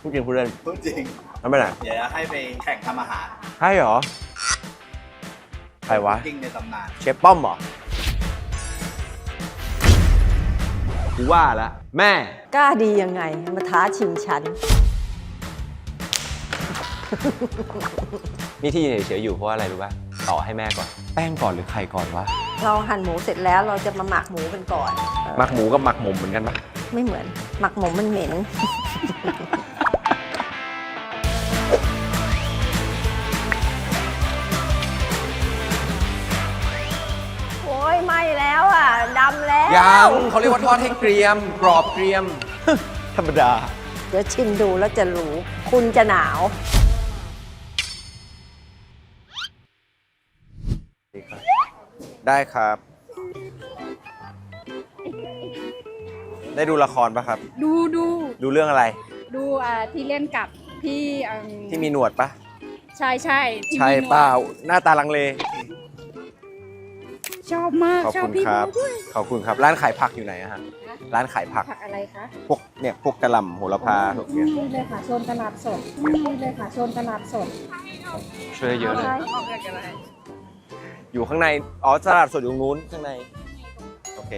พูดจริงพูดเล่นพูดจริง ทำไมไหนเดี๋ยวจะให้ไปแข่งทำอาหารให้เหรอ ใครวะ จริงในตำนานเชฟป้อมเหรอ กูว่าแล้วแม่ กล้าดียังไงมาท้าชิงฉัน นี่ที่ยืนเฉยๆอยู่เพราะว่าอะไรรู้ป่ะ ต่อให้แม่ก่อน แป้งก่อนหรือไข่ก่อนวะ เราหั่นหมูเสร็จแล้วเราจะมาหมักหมูกันก่อนเออหมักหมูกับหมักหมมเหมือนกันปะไม่เหมือน หมักหมูมันเหม็น ยังเขาเรียกว่าทอดให้เกรียม กรอบเกรียม ธรรมดา เดี๋ยวชิมดูแล้วจะรู้ คุณจะหนาว ได้ครับ ได้ดูละครปะครับ ดูดูดูเรื่องอะไร ดูอ่าที่เล่นกับพี่อืมที่มีหนวดปะ ใช่ใช่ที่ใช่มีหนวดเปล่าหน้าตาลังเล ชอบมากขอบชอบคุณพี่ครับโด้วย ขอบคุณครับ ร้านขายผักอยู่ไหนอะฮะ ร้านขายผัก ผักอะไรคะพวกเนี่ยพวกกระหล่ำโหระพาพวกเนี้ยนี่เลยค่ะโซนตลาดสดนี่เลยค่ะโซนตลาดสดช่วยเยอะเลยอะไรอยู่ข้างใน อ๋อตลาดสดอยู่ตรงนู้นข้างใน โอเค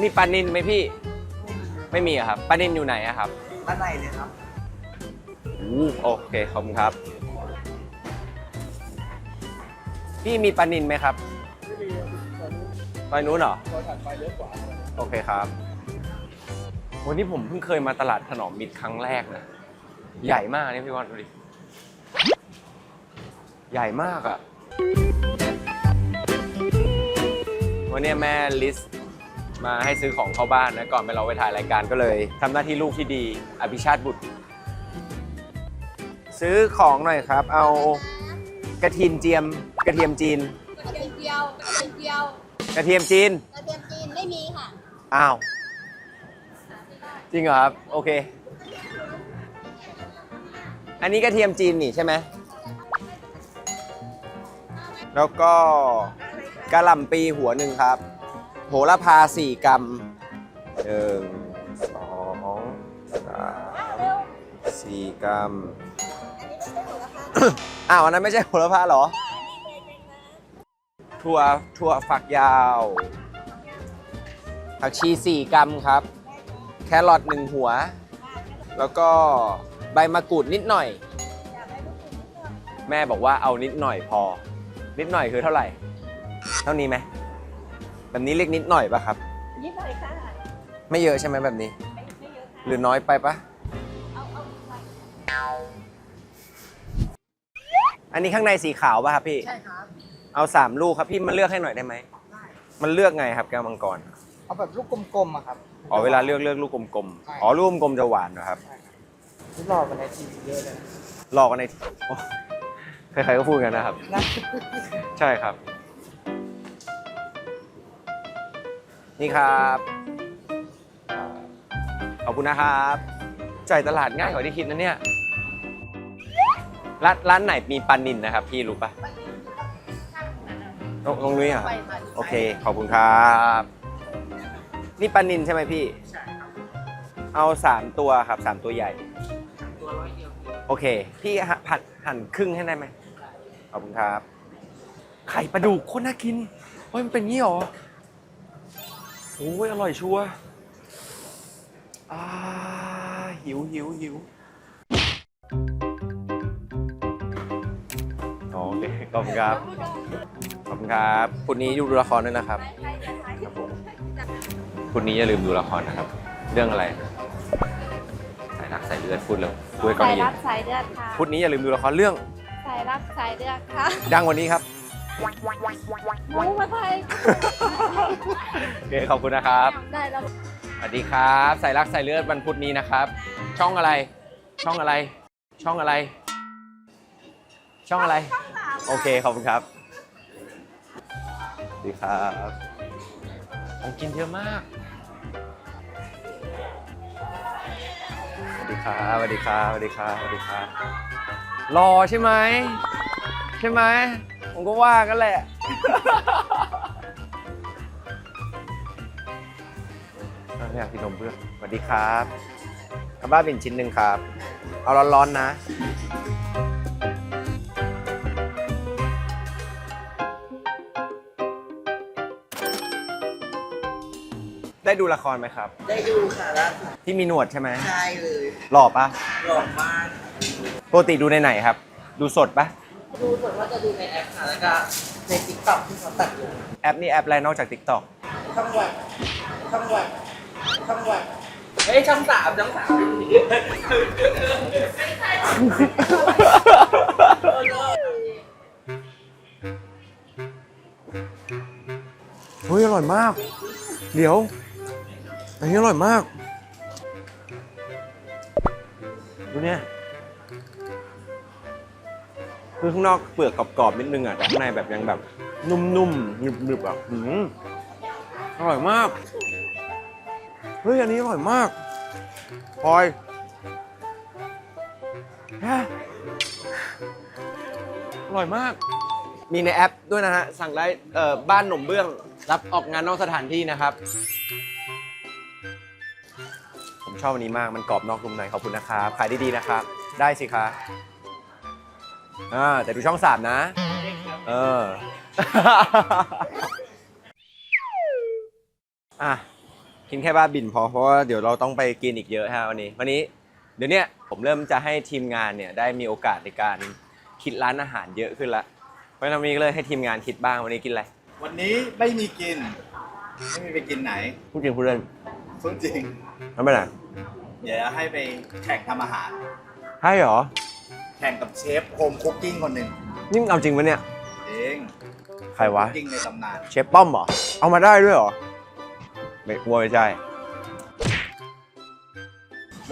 นี่ปลานินไหมพี่ ไม่มีอะครับปลานินอยู่ไหนอะครับ ด้านในเลยครับอู้ โอเคขอบคุณครับ พี่มีปลานินไหมครับไปนู้นเหรอโอเคครับ วันนี้ผมเพิ่งเคยมาตลาดถนอมมิตรครั้งแรกนะ ใหญ่มากนี่พี่วอนดูดิ ใหญ่มากอะ่ะ วันนี้แม่ลิสมาให้ซื้อของเข้าบ้านนะ ก่อนไปเราไปถ่ายรายการก็เลยทำหน้าที่ลูกที่ดี อภิชาติบุตร ซื้อของหน่อยครับ เอากระเทียมเจียม กระเทียมจีน กระเทียมเจียวกระเทียมเจียวกระเทียมจีน กระเทียมจีนไม่มีค่ะอ้าว จริงเหรอครับ โอเค อันนี้กระเทียมจีนนี่ใช่ไหม แล้วก็กระหล่ำปีหัวหนึ่งครับ โหระพาสี่กรัมหนึ่งสองสามสี่กรัม อ้าวอันนั้นไม่ใช่โหระพาเหรอ ถั่วถั่วฝักยาวผักชี4กรัมครับ แครอท1หัว แล้วก็ใบมะกรูดนิดหน่อย แม่บอกว่าเอานิดหน่อยพอ นิดหน่อยคือเท่าไหร่ เท่านี้ไหมแบบนี้เรียกนิดหน่อยปะครับ นิดหน่อยค่ะ ไม่เยอะใช่ไหมแบบนี้ หรือน้อยไปปะ อันนี้ข้างในสีขาวป่ะครับพี่ ใช่ครับ เอาสามลูกครับพี่มันเลือกให้หน่อยได้ไหม มันเลือกไงครับแก้วมังกร เอาแบบลูกกลมๆอะครับ อ๋อเวลาเลือกเลือกลูกกลมๆอ๋อลูกกลมๆจะหวานนะครับที่รอกันในทีวีเยอะเลยหลอกกันในโอ้ใครๆก็พูดกันนะครับ นะใช่ครับ นี่ครับขอบคุณนะครับ จ่ายตลาดง่ายกว่าที่คิดนะเนี่ย ร้านร้านไหนมีปลานินนะครับพี่รู้ปะตรงตรงนี้อะโอเค ขอบคุณครับ นี่ปลานินใช่ไหมพี่เอาสามตัวครับสามตัวใหญ่โอเค พี่หนหั่นหั่นครึ่งให้ได้ไหมขอบคุณครับ ไข่ปลาดุกโคตรน่ากิน เฮ้ย มันเป็นงี้เหรอ โอ้ย อร่อยชัวร์อ่าหิวหิวหิว ขอบคุณครับ ขอบคุณครับคุณนี้ดูละครด้วยนะครับครับผมคุณนี้อย่าลืมดูละครนะครับ เรื่องอะไรสายรักสายเลือดพูดเลยพูดให้ก่อนสายได้ยิรันกสายเลือดค่ะพุธนี้อย่าลืมดูละครเรื่องสายรักสายเลือดค่ะดังกว่านี้ครับหมูมาไทยโอเคขอบคุณนะครับ ได้แล้ว สวัสดีครับสายรักสายเลือดวันพุธนี้นะครับ ช่องอะไร ช่องอะไร ช่องอะไร ช่องอะไร โอเค ขอบคุณครับสวัสดีครับของกินเยอะมาก สวัสดีครับสวัสดีครับสวัสดีครับสวัสดีครับรอใช่ไหม ใช่ไหม ผมก็ว่ากันแหละไม่อยากกินนมเบื้องสวัสดีครับเอาบ้าบินชิ้นหนึ่งครับ เอาร้อนๆนะ ได้ดูละครไหมครับ ได้ดูค่ะแล้วที่มีหนวดใช่ไหมใช่เลยหล่อปะหล่อมากปกติดูในไหนครับ ดูสดปะดูส่วนว่าจะดูในแอปค่ะแล้วก็ในติ๊กต็อกที่เขาตัดอยู่แอปนี่แอปอะไรนอกจาก TikTok ช่องวันช่องวันช่องวันเฮ้ยช่องสามช่องสามเฮ้ยอร่อยมาก เดี๋ยว อันนี้อร่อยมาก ดูเนี่ย คือข้างนอกเปลือกกรอบๆนิดนึงอะ แต่ข้างในแบบยังแบบ นุ่มๆหนึบๆอะหืมอร่อยมาก เฮ้ย อันนี้อร่อยมากพลอยฮะอร่อยมาก มีในแอปด้วยนะฮะ สั่งได้เอ่อบ้านหนมเบื้อง รับออกงานนอกสถานที่นะครับผม ชอบอันนี้มากมันกรอบนอกนุ่มในขอบคุณนะครับขายดีๆนะครับ ได้สิคะอ่าแต่ดูช่องสามนะ เอออะกินแค่บ้าบินพอเพราะว่าเดี๋ยวเราต้องไปกินอีกเยอะฮะวันนี้ วันนี้เดี๋ยวเนี้ยผมเริ่มจะให้ทีมงานเนี่ยได้มีโอกาสในการคิดร้านอาหารเยอะขึ้นละเพราะฉะนั้นวันนี้ก็เลยให้ทีมงานคิดบ้างวันนี้กินอะไรวันนี้ไม่มีกิน ไม่มีไปกินไหนพูดจริงพูดเล่นพูดจริง ทำไมล่ะเดี๋ยวให้ไปแข่งทำอาหาร ให้เหรอ แข่งกับเชฟโฮมคุกกิ้งคนหนึ่งนี่มึงเอาจริงปะเนี่ย เองใครวะ คุกกิ้งในตำนาน เชฟป้อมเหรอ เอามาได้ด้วยเหรอ ไม่กลัวไม่ใช่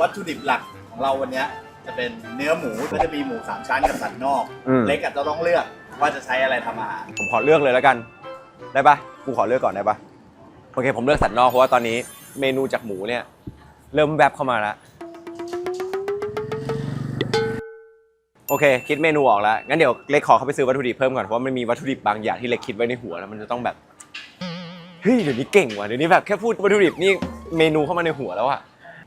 วัตถุดิบหลักของเราวันเนี้ยจะเป็นเนื้อหมูก็จะมีหมูสามชั้นกับสันนอก อืม เล็กอาจจะต้องเลือกว่าจะใช้อะไรทำอาหารผมขอเลือกเลยแล้วกัน ได้ปะกูขอเลือกก่อนได้ปะ โอเคผมเลือกสันนอกเพราะว่าตอนนี้เมนูจากหมูเนี่ยเริ่มแวบเข้ามาแล้วโอเค คิดเมนูออกแล้วงั้นเดี๋ยวเล็กขอเข้าไปซื้อวัตถุดิบเพิ่มก่อนเพราะว่ามันมีวัตถุดิบบางอย่างที่เล็กคิดไว้ในหัวแล้วมันจะต้องแบบเฮ้ยเดี๋ยวนี้เก่งว่ะเดี๋ยวนี้แบบแค่พูดวัตถุดิบนี่เมนูเข้ามาในหัวแล้วอะ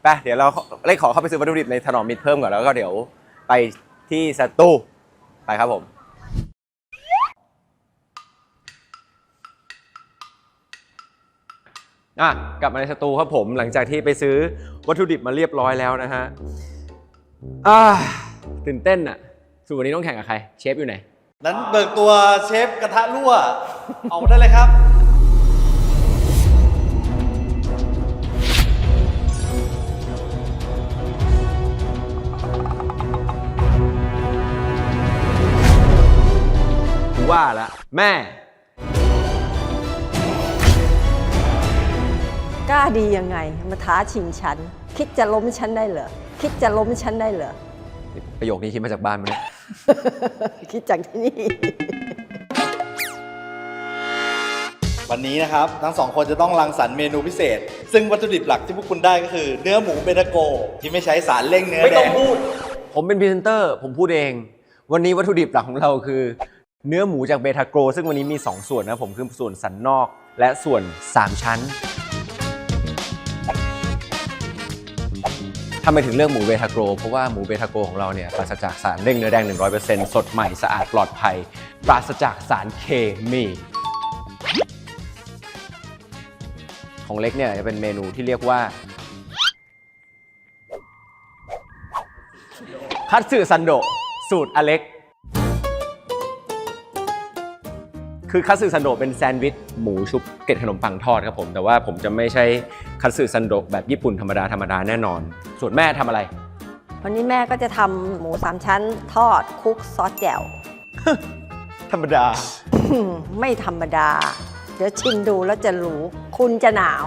ไปเดี๋ยวเราเล็กขอเข้าไปซื้อวัตถุดิบในถนอมมิตรเพิ่มก่อนแล้วก็เดี๋ยวไปที่สตูไปครับผม อะกลับมาในสตูครับผมหลังจากที่ไปซื้อวัตถุดิบมาเรียบร้อยแล้วนะฮะอ่าตื่นเต้นอะสู่วันนี้ต้องแข่งกับใคร เชฟอยู่ไหน นั้นเบิกตัวเชฟกระทะรั่วเอามาได้เลยครับกูว่าละแม่ กล้าดียังไง มาท้าชิงฉัน คิดจะล้มฉันได้เหรอ คิดจะล้มฉันได้เหรอ ประโยคนี้คิดมาจากบ้านมั้ยเนี่ยคิดจากที่นี่ วันนี้นะครับ ทั้งสองคนจะต้องรังสรรค์เมนูพิเศษ ซึ่งวัตถุดิบหลักที่พวกคุณได้ก็คือ เนื้อหมูเบทาโก ที่ไม่ใช้สารเร่งเนื้อไม่แดต้องงพูดผมเป็นพรีเซนเตอร์ ผมพูดเอง วันนี้วัตถุดิบหลักของเราคือ เนื้อหมูจากเบทาโกรซึ่งวันนี้มี 2 ส่วนนะผมคือส่วนสันนอก และส่วน 3 ชั้น ทำไมถึงเลือกหมูเบทาโกร เพราะว่าหมูเบทาโกรของเราเนี่ยปราศจากสารเร่งเนื้อแดง 100%สดใหม่สะอาดปลอดภัย ปราศจากสารเคมีของเล็กเนี่ยจะเป็นเมนูที่เรียกว่าคัตสึซันโดสูตรอเล็ก คือคัตสึซันโดเป็นแซนด์วิชหมูชุบเกล็ดขนมปังทอดครับผม แต่ว่าผมจะไม่ใช่คัตสึซันโดแบบญี่ปุ่นธรรมดาธรรมดาแน่นอน ส่วนแม่ทำอะไร วันนี้แม่ก็จะทำหมูสามชั้นทอดคลุกซอสแจ่ว ธรรมดาอืมไม่ธรรมดา เดี๋ยวชิมดูแล้วจะรู้ คุณจะหนาว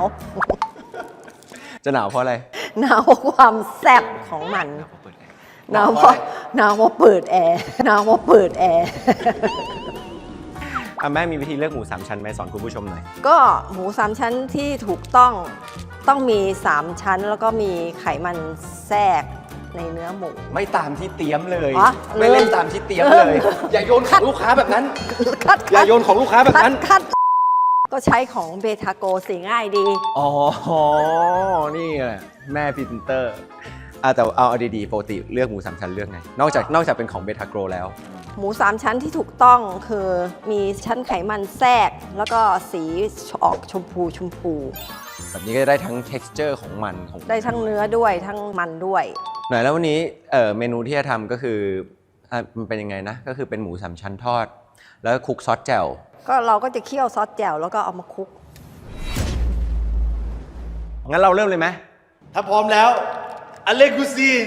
จะหนาวเพราะอะไร หนาวเพราะความแซ่บของมัน หนาวเพราะหนาวเพราะเปิดแอร์หนาวเพราะเปิดแอร์ อะแม่มีวิธีเลือกหมูสามชั้นไหมสอนคุณผู้ชมหน่อย ก็หมูสามชั้นที่ถูกต้อง ต้องมี 3 ชั้นแล้วก็มีไขมันแทรกในเนื้อหมู ไม่ตามที่เตรียมเลย อ๋อไม่เล่นลืมตามที่เตรียมเลยลืมอย่าโยนของลูกค้าแบบนั้น คัดอย่าโยนของลูกค้าแบบนั้น คัดก็ใช้ของเบทาโกสีง่ายดี อ๋อ นี่แหละ แม่พรีเซนเตอร์ อะแต่เอาเอาดีๆปกติเลือกหมูสามชั้นเลือกไงนอกจากนอกจากเป็นของเบทาโกรแล้ว หมูสามชั้นที่ถูกต้องคือมีชั้นไขมันแทรก แล้วก็สีออกชมพูชมพู แบบนี้ก็จะได้ทั้ง texture ของมันของได้ทั้งเนื้อด้วยทั้งมันด้วย หน่อยแล้ววันนี้เอ่อเมนูที่จะทำก็คืออะมันเป็นยังไงนะก็คือเป็นหมูสามชั้นทอด แล้วก็คลุกซอสแจ่วก็เราก็จะเคี่ยวซอสแจ่วแล้วก็เอามาคลุกงั้นเราเริ่มเลยไหมถ้าพร้อมแล้ว อเลกุซีน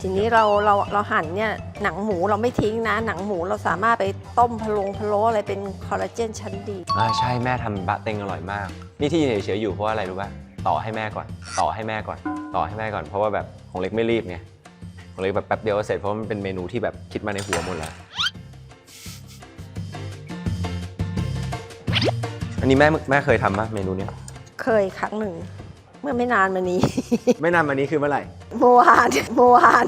ทีนี้เราเราเราหั่นเนี่ยหนังหมูเราไม่ทิ้งนะ หนังหมูเราสามารถไปต้มพะโลงพะโล้อะไรเป็นคอลลาเจนชั้นดี อ่าใช่แม่ทำบะเต็งอร่อยมาก นี่ที่เฉยๆอยู่เพราะว่าอะไรรู้ป่ะต่อให้แม่ก่อน ต่อให้แม่ก่อน ต่อให้แม่ก่อน เพราะว่าแบบของเล็กไม่รีบไง ของเล็กแบบแป๊บเดียวก็เสร็จเพราะมันเป็นเมนูที่แบบคิดมาในหัวหมดแล้ว อันนี้แม่แม่เคยทำปะเมนูเนี้ย เคยครั้งหนึ่ง เมื่อไม่นานมานี้ ไม่นานมานี้คือเมื่อไหร่เมื่อวานเมื่อวาน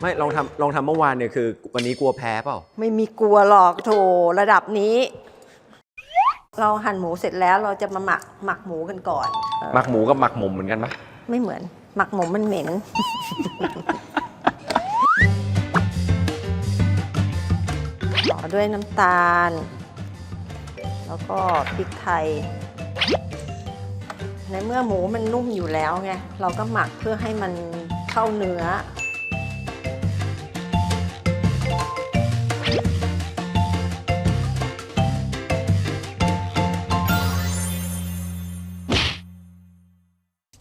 ไม่ลองทำลองทำเมื่อวานเนี่ยคือ วันนี้กลัวแพ้เปล่า ไม่มีกลัวหรอกโถระดับนี้ เราหั่นหมูเสร็จแล้วเราจะมาหมักหมักหมูกันก่อนเออหมักหมูกับหมักหมมเหมือนกันปะไม่เหมือน หมักหมูมันเหม็น ต่อด้วยน้ำตาล แล้วก็พริกไทย ในเมื่อหมูมันนุ่มอยู่แล้วไง เราก็หมักเพื่อให้มันเข้าเนื้อ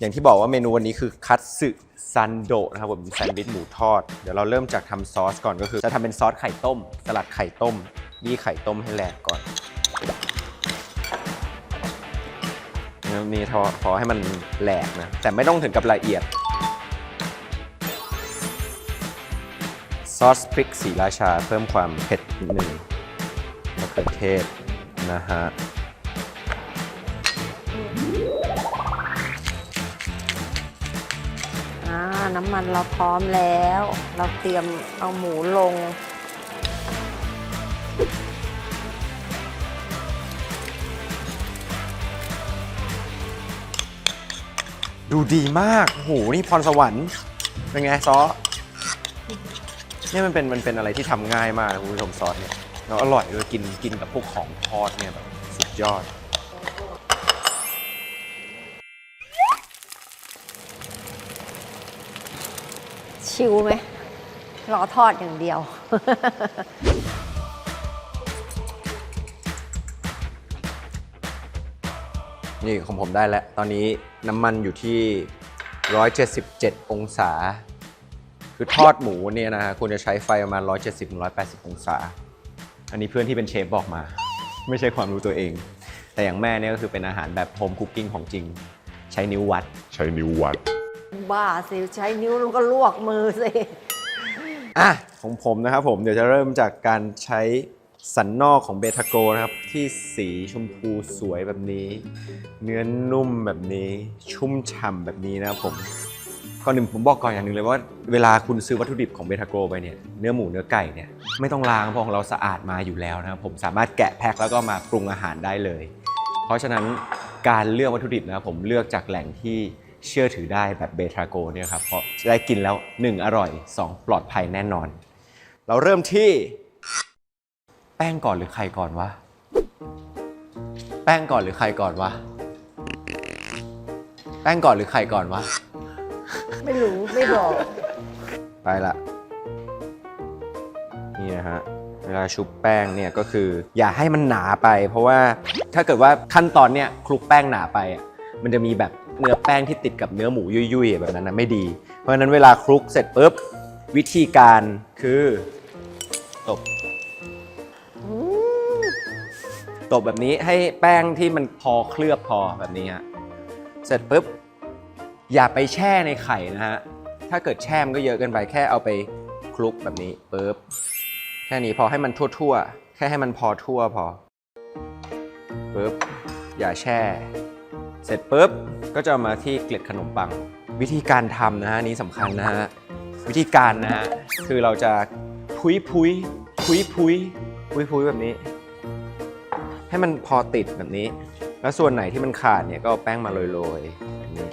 อย่างที่บอกว่าเมนูวันนี้คือคัตสึซันโดนะครับผมแซนด์วิชหมูทอด เดี๋ยวเราเริ่มจากทำซอสก่อนก็คือ จะทำเป็นซอสไข่ต้ม สลัดไข่ต้มยี่ไข่ต้มให้แหลกก่อนนี่พอพอให้มันแหลกนะ แต่ไม่ต้องถึงกับละเอียด ซอสพริกสีราชาเพิ่มความเผ็ดนิดหนึ่งมะเขือเทศนะฮะ น้ำมันเราพร้อมแล้ว เราเตรียมเอาหมูลง ดูดีมากโหนี่พรสวรรค์เป็นไงซอสเนี่ยมันเป็นมันเป็นอะไรที่ทำง่ายมากนะคุณผู้ชมซอสเนี่ยแล้วอร่อยด้วยกินกินกับพวกของทอดเนี่ยแบบสุดยอด ชิวไหมรอทอดอย่างเดียว นี่ของผมได้แล้ว ตอนนี้น้ำมันอยู่ที่ 177 องศา คือทอดหมูเนี่ยนะฮะควรจะใช้ไฟประมาณ 170-180 องศา อันนี้เพื่อนที่เป็นเชฟบอกมา ไม่ใช่ความรู้ตัวเอง แต่อย่างแม่เนี่ยก็คือเป็นอาหารแบบโฮมคุกกิ้งของจริง ใช้นิ้ววัด ใช้นิ้ววัด บ้าสิใช้นิ้วแล้วก็ลวกมือสิ อะของผมนะครับผมเดี๋ยวจะเริ่มจากการใช้สันนอกของเบทาโกนะครับ ที่สีชมพูสวยแบบนี้ เนื้อนุ่มแบบนี้ชุ่มฉ่ำแบบนี้นะครับผมก่อนหนึ่งผมบอกก่อนอย่างหนึ่งเลยว่าเวลาคุณซื้อวัตถุดิบของเบทาโกไปเนี่ยเนื้อหมูเนื้อไก่เนี่ยไม่ต้องล้างเพราะของเราสะอาดมาอยู่แล้วนะครับผมสามารถแกะแพ็คแล้วก็มาปรุงอาหารได้เลย เพราะฉะนั้นการเลือกวัตถุดิบนะครับผมเลือกจากแหล่งที่ เชื่อถือได้แบบเบทาโกเนี่ยครับเพราะจะได้กินแล้ว 1 อร่อย 2 ปลอดภัยแน่นอน เราเริ่มที่ แป้งก่อนหรือไข่ก่อนวะ แป้งก่อนหรือไข่ก่อนวะ แป้งก่อนหรือไข่ก่อนวะ ไม่รู้ ไม่บอก ไปละนี่นะฮะเวลาชุบแป้งเนี่ยก็คือ อย่าให้มันหนาไป เพราะว่าถ้าเกิดว่าขั้นตอนเนี่ยคลุกแป้งหนาไปอะมันจะมีแบบ เนื้อแป้งที่ติดกับเนื้อหมูยุ่ยๆ แบบนั้นนะไม่ดี เพราะฉะนั้นเวลาคลุกเสร็จปุ๊บ วิธีการคือตบตบแบบนี้ให้แป้งที่มันพอเคลือบพอแบบนี้ฮะเสร็จปุ๊บ อย่าไปแช่ในไข่นะฮะ ถ้าเกิดแช่มก็เยอะเกินไปแค่เอาไปคลุกแบบนี้ปุ๊บแค่นี้พอให้มันทั่วๆ แค่ให้มันพอทั่วพอปุ๊บอย่าแช่ เสร็จปุ๊บก็จะมาที่เกล็ดขนมปัง วิธีการทำนะฮะนี้สำคัญนะฮะวิธีการนะฮะคือเราจะพุยพุยพุยพุยพุยพุยแบบนี้ ให้มันพอติดแบบนี้ แล้วส่วนไหนที่มันขาดเนี่ยก็เอาแป้งมาโรยๆแบบนี้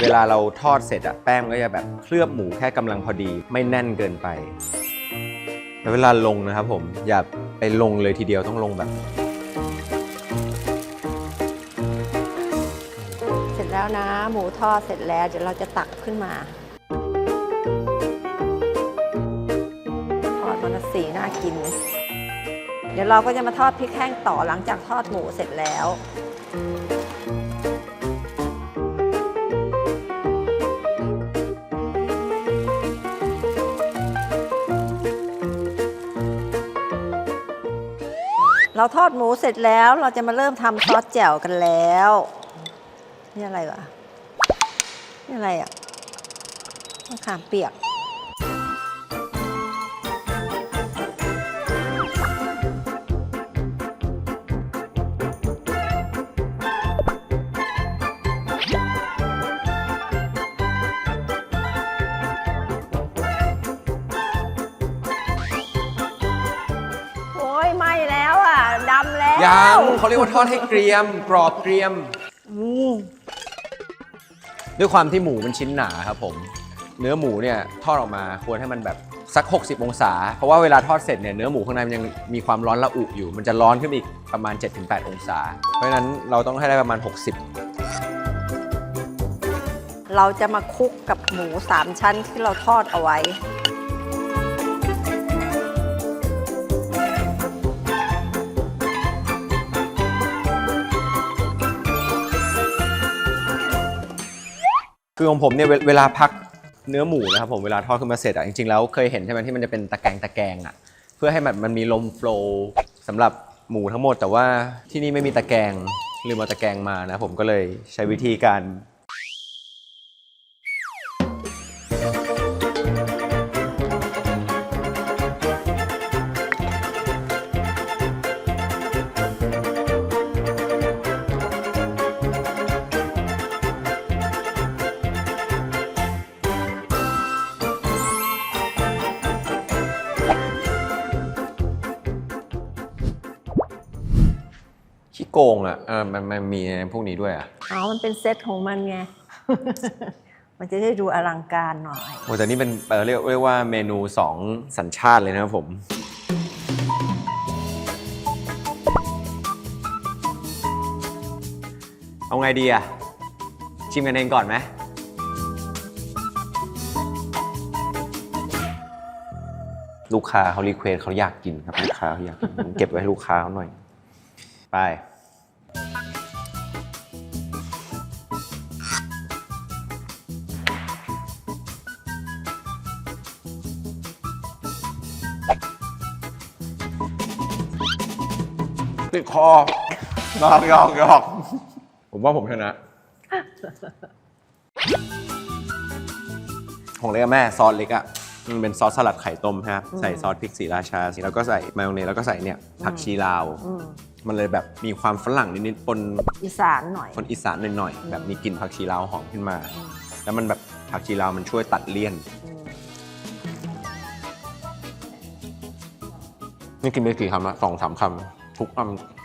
เวลาเราทอดเสร็จอะแป้งก็จะแบบเคลือบหมูแค่กำลังพอดี ไม่แน่นเกินไปแล้วเวลาลงนะครับผมอย่าไปลงเลยทีเดียวต้องลงแบบ นะ หมูทอดเสร็จแล้วเดี๋ยวเราจะตักขึ้นมาทอดมันสีน่ากิน เดี๋ยวเราก็จะมาทอดพริกแห้งต่อหลังจากทอดหมูเสร็จแล้วเราทอดหมูเสร็จแล้วเราจะมาเริ่มทำซอสแจ่วกันแล้ว นี่อะไรวะ นี่อะไรอะมะขามเปียก โอ้ยไหม้แล้วอะดำแล้วยังเขาเรียกว่าทอดให้เกรียม กรอบเกรียม อืม ด้วยความที่หมูมันชิ้นหนาครับผม เนื้อหมูเนี่ยทอดออกมาควรให้มันแบบสัก 60 องศา เพราะว่าเวลาทอดเสร็จเนี่ยเนื้อหมูข้างในมันยังมีความร้อนระอุอยู่ มันจะร้อนขึ้นอีกประมาณ 7-8 องศา เพราะฉะนั้นเราต้องให้ได้ประมาณ 60 เราจะมาคลุกกับหมูสามชั้นที่เราทอดเอาไว้ คือของผมเนี่ยเวเวลาพักเนื้อหมูนะครับผมเวลาทอดขึ้นมาเสร็จอะจริงๆแล้วเคยเห็นใช่ไหมที่มันจะเป็นตะแกรงตะแกรงอะเพื่อให้มันมันมีลมโฟลว์สำหรับหมูทั้งหมด แต่ว่าที่นี่ไม่มีตะแกรงลืมเอาตะแกรงมานะผมก็เลยใช้วิธีการ ขี้โกงอะเออมันมันมีพวกนี้ด้วยอะเอามันเป็นเซตของมันไง มันจะได้ดูอลังการหน่อย โอ้แต่นี่เป็นเอ่อเรียกเรียกว่าเมนู2สัญชาติเลยนะครับผม เอาไงดีอะ ชิมกันเองก่อนไหมลูกค้าเขารีเควสเขาอยากกินครับ ลูกค้าเขาอยากกินผมเก็บไว้ให้ลูกค้าเขาหน่อย ไป คอหยอกหยอกหยอกผมว่าผมชนะ ของเล็กอะแม่ซอสเล็กอะมันเป็นซอสสลัดไข่ต้มครับอืมใส่ซอสพริกสีราชาแล้วก็ใส่มายองเนสแล้วก็ใส่เนี่ยผักชีลาว อืมมันเลยแบบมีความฝรั่งนิดๆปน อีสานหน่อย คนอีสานหน่อยๆ แบบมีกลิ่นผักชีลาวหอมขึ้นมา อืม แล้วมันแบบผักชีลาวมันช่วยตัดเลี่ยน อืมนี่กินไปกี่คำละสองสามคำทุกคำ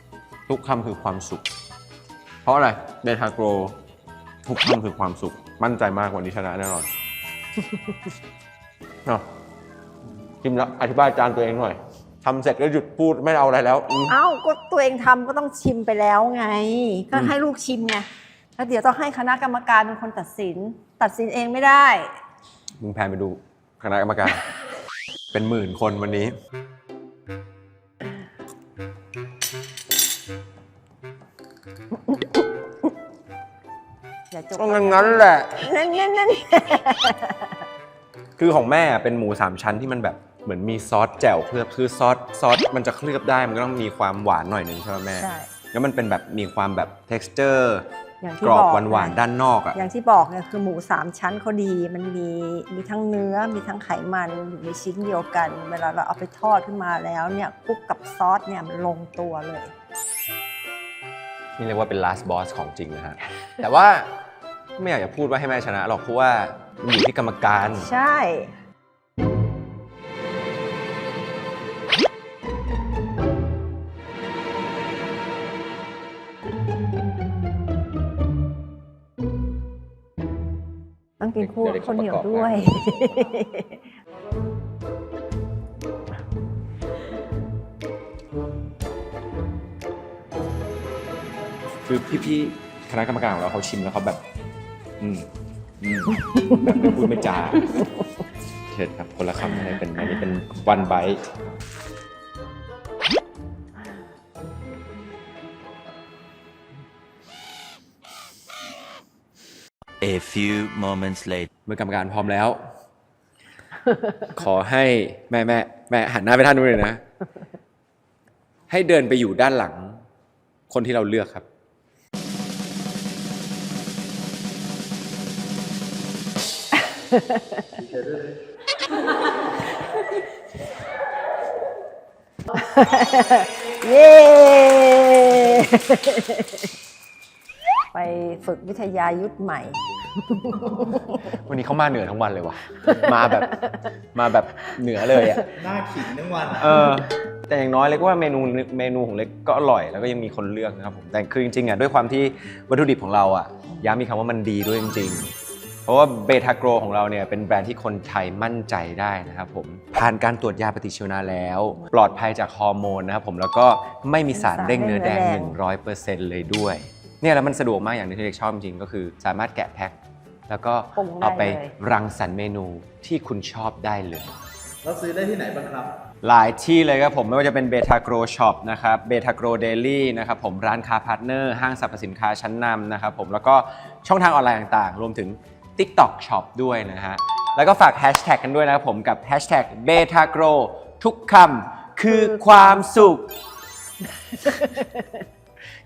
ทุกคำคือความสุข เพราะอะไรเดทาโกรทุกคำคือความสุข มั่นใจมากวันนี้ชนะแน่นอนเนาะกิมแล้วอธิบายจานตัวเองหน่อยทำเสร็จก็หยุดพูดไม่เอาอะไรแล้วอืม เอ้าก็ตัวเองทำก็ต้องชิมไปแล้วไง ก็อืม ให้ลูกชิมไงแล้วเดี๋ยวต้องให้คณะกรรมการเป็นคนตัดสิน ตัดสินเองไม่ได้ มึงแพนไปดูคณะกรรมการ เป็นหมื่นคนวันนี้ อย่าจบก็งั้นๆแหละ นั่นนั่นนั่นคือของแม่อะเป็นหมูสามชั้นที่มันแบบเหมือนมีซอสแจ่วเคลือบคือซอสซอสมันจะเคลือบได้มันก็ต้องมีความหวานหน่อยหนึงใช่ไหมแม่ ใช่ แล้วมันเป็นแบบมีความแบบ texture อย่างกที่รอบบอกหวานไงๆด้านนอกอะ อย่างที่บอกเนี่ยคือหมูสามชั้นเขาดี มันมีมีทั้งเนื้อมีทั้งไขมันอยู่ในชิ้นเดียวกัน เวลาเราเอาไปทอดขึ้นมาแล้วเนี่ยคลุกกับซอสเนี่ยมันลงตัวเลย นี่เรียกว่าเป็น last boss ของจริงนะฮะ แต่ว่า ไม่อยากจะพูดว่าให้แม่ชนะหรอกเพราะว่ามันอยู่ที่กรรมการ ใช่ ต้องกินคู่กับข้าวเหนียวด้วย คือพี่ๆคณะกรรมการของเราเขาชิมแล้วเขาแบบ อืมอืมแบบไม่พูดไม่จาเชิญครับคนละคำเลยเป็นอันนี้เป็นวันไบต์ A few moments later. เมื่อกรรมการพร้อมแล้ว ขอให้แม่แม่แม่หันหน้าไปท่านนู้นเลยนะ ให้เดินไปอยู่ด้านหลัง คนที่เราเลือกครับ เย้ไปฝึกวิทยายุทธใหม่ วันนี้เขามาเหนือทั้งวันเลยว่ะ มาแบบมาแบบเหนือเลยอะ หน้าขิงทั้งวันอะเออ แต่อย่างน้อยเล็กว่าเมนูเมนูของเล็กก็อร่อยแล้วก็ยังมีคนเลือกนะครับผม แต่คือจริงๆอะด้วยความที่วัตถุดิบของเราอะย้ำมีคำว่ามันดีด้วยจริง ๆ เพราะว่าเบทาโกรของเราเนี่ยเป็นแบรนด์ที่คนไทยมั่นใจได้นะครับผมผ่านการตรวจยาปฏิชีวนะแล้ว ปลอดภัยจากฮอร์โมนนะครับผมแล้วก็ไม่มีสารเร่งเนื้อแดง 100%เลยด้วยเนี่ยแล้วมันสะดวกมากอย่างหนึงที่เล็กชอบจริงๆก็คือ สามารถแกะแพ็คแล้วก็ปรุงได้เอาไปเลยรังสรรค์เมนูที่คุณชอบได้เลย แล้วซื้อได้ที่ไหนบ้างครับ หลายที่เลยครับผมไม่ว่าจะเป็นเบทาโกรช็อปนะครับเบทาโกรเดลี่นะครับผมร้านค้าพาร์ทเนอร์ห้างสรรพสินค้าชั้นนำนะครับผมแล้วก็ช่องทางออนไลน์ต่างๆ รวมถึง TikTok Shop ด้วยนะฮะ แล้วก็ฝากแฮชแท็กกันด้วยนะครับผมกับแฮชแท็กเบทาโกรทุกคำคือความสุข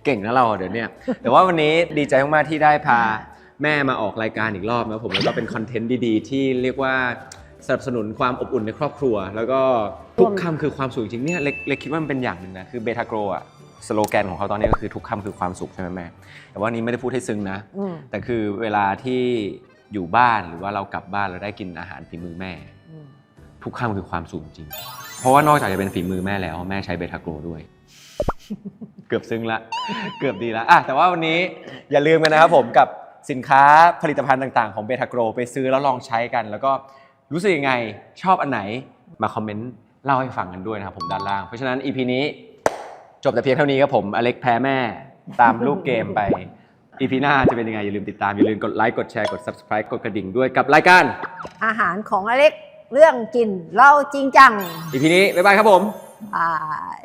เก่งนะเราเดี๋ยวเนี้แต่ว่าวันนี้ดีใจมากๆที่ได้พาแม่มาออกรายการอีกรอบนะครับผมแล้วก็เป็นคอนเทนต์ดีๆ ที่เรียกว่าสนับสนุนความอบอุ่นในครอบครัว แล้วก็ทุกคำคือความสุขจริงเนี่ยเล็กเล็กคิดว่ามันเป็นอย่างหนึ่งนะคือเบทาโกรอะสโลแกนของเขาตอนนี้ก็คือทุกคำคือความสุขใช่ไหมแม่แต่ว่านี้ไม่ได้พูดให้ซึ้งนะอืมแต่คือเวลาที่ อยู่บ้านหรือว่าเรากลับบ้านเราได้กินอาหารฝีมือแม่อืมทุกคำคือความสุขจริง เพราะว่านอกจากจะเป็นฝีมือแม่แล้วแม่ใช้เบทาโกรด้วย เกือบซึ้งละ เกือบดีละอะแต่ว่าวันนี้อย่าลืมกันนะครับผมกับสินค้าผลิตภัณฑ์ต่างๆ ของเบทาโกรไปซื้อแล้วลองใช้กัน แล้วก็รู้สึกยังไงชอบอันไหนมาคอมเมนต์เล่าให้ฟังกันด้วยนะครับผมด้านล่าง เพราะฉะนั้น EP นี้จบแต่เพียงเท่านี้ครับผมอเล็กแพ้แม่ ตามรูปเกมไป EP หน้าจะเป็นยังไง อย่าลืมติดตาม อย่าลืมกดไลค์ กดแชร์ กด subscribe กดกระดิ่งด้วยกับรายการ อาหารของอเล็กเรื่องกินเราจริงจัง EP นี้ บ๊ายบายครับผม บาย